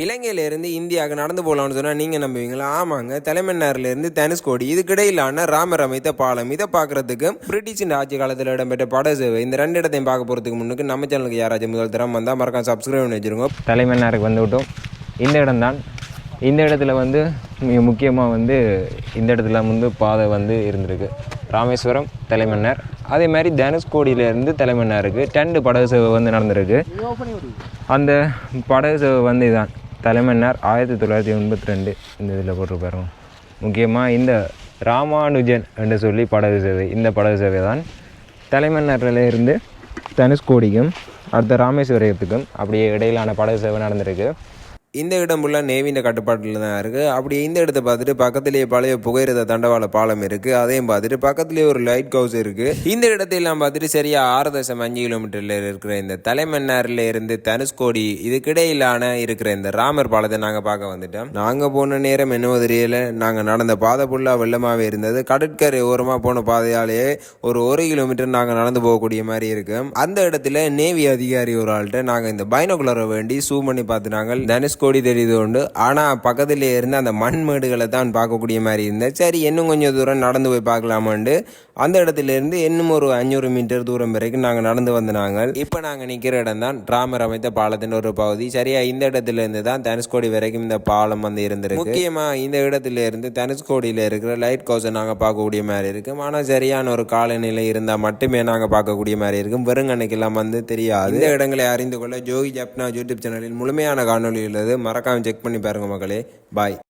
இலங்கையிலேருந்து இந்தியாவுக்கு நடந்து போகலாம்னு சொன்னால் நீங்கள் நம்புவீங்களா? ஆமாங்க. தலைமன்னார்லேருந்து தனுஷ்கோடி இதுக்கிடையிலான ராமர் அமைத்த பாலம். இதை பார்க்குறதுக்கு பிரிட்டிஷின் ஆட்சி காலத்தில் இடம்பெற்ற பட சேவை. இந்த ரெண்டு இடத்தையும் பார்க்க போகிறதுக்கு முன்னுக்கு நம்ம சேனலுக்கு யாராச்சும் முதல் தரம் வந்தால் மறக்காம சப்ஸ்கிரைப் பண்ணி வச்சுருங்க. தலைமன்னாருக்கு வந்து விட்டோம் இந்த இடம்தான். இந்த இடத்துல வந்து மிக முக்கியமாக வந்து இந்த இடத்துல வந்து பாதை வந்து இருந்திருக்கு. ராமேஸ்வரம் தலைமன்னார். அதே மாதிரி தனுஷ்கோடியிலேருந்து தலைமன்னாருக்கு டெண்டு படகு சேவை வந்து நடந்திருக்கு. அந்த படகு சேவை வந்து இதான் தலைமன்னார் ஆயிரத்தி தொள்ளாயிரத்தி எண்பத்தி ரெண்டு இந்த இதில் போட்டிருப்பாரு முக்கியமாக இந்த ராமானுஜன் என்று சொல்லி படகு சேவை இந்த படகு சேவை தான் தலைமன்னாரில் இருந்து தனுஷ்கோடிக்கும் அடுத்த ராமேஸ்வரத்துக்கும் அப்படியே இடையிலான படகு சேவை நடந்திருக்கு. இந்த இடம் ஃபுல்லாக நேவியின் கட்டுப்பாட்டில் தான் இருக்குது அப்படி இந்த இடத்த பார்த்துட்டு பக்கத்துலேயே பழைய புகையிரத தண்டவாள பாலம் இருக்குது அதையும் பார்த்துட்டு பக்கத்துலேயே ஒரு லைட் ஹவுஸ் இருக்குது இந்த இடத்தையெல்லாம் பார்த்துட்டு சரியாக ஆறு தசம் அஞ்சு கிலோமீட்டரில் இருக்கிற இந்த தலைமன்னாரில் இருந்து தனுஷ்கோடி இதுக்கிடையிலான இருக்கிற இந்த ராமர் பாலத்தை நாங்கள் பார்க்க வந்துட்டோம். நாங்கள் போன நேரம் என்னவோ தெரியல. நாங்கள் நடந்த பாதை ஃபுல்லாக வெள்ளமாகவே இருந்தது. கடற்கரை ஓரமாக போன பாதையாலேயே ஒரு ஒரு கிலோமீட்டர் நாங்கள் நடந்து போகக்கூடிய மாதிரி இருக்கும் அந்த இடத்துல நேவி அதிகாரி ஒரு ஆள்கிட்ட நாங்கள் இந்த பைனோகுலரை வேண்டி சூ பண்ணி பார்த்து நாங்கள் தனுஷ்கோடி கோடி தெரியுது உண்டு. ஆனால் பக்கத்தில் இருந்து அந்த மண்மேடுகளை தான் பார்க்கக்கூடிய மாதிரி இருந்தேன் சரி இன்னும் கொஞ்சம் தூரம் நடந்து போய் பார்க்கலாமான்ட்டு அந்த இடத்துல இருந்து இன்னும் ஒரு அஞ்சூறு மீட்டர் தூரம் வரைக்கும் நாங்கள் நடந்து வந்து நாங்கள். இப்போ நாங்கள் நிற்கிற இடம் தான் ராமர் அமைத்த பாலத்தின் ஒரு பகுதி. சரியாக இந்த இடத்துல இருந்து தான் தனுஷ்கோடி வரைக்கும் இந்த பாலம் வந்து இருந்திருக்கு. முக்கியமாக இந்த இடத்துலேருந்து தனுஷ்கோடியில் இருக்கிற லைட் ஹவுஸை நாங்கள் பார்க்கக்கூடிய மாதிரி இருக்கும். ஆனால் சரியான ஒரு காலநிலை இருந்தால் மட்டுமே நாங்கள் பார்க்கக்கூடிய மாதிரி இருக்கும். வெறுங்கண்ணுக்கெல்லாம் வந்து தெரியாது. இந்த இடங்களை அறிந்து கொள்ள ஜோகி ஜப்னா யூடியூப் சேனலில் முழுமையான காணொலி உள்ளது. மறக்காமல் செக் பண்ணி பாருங்க மக்களே. பாய்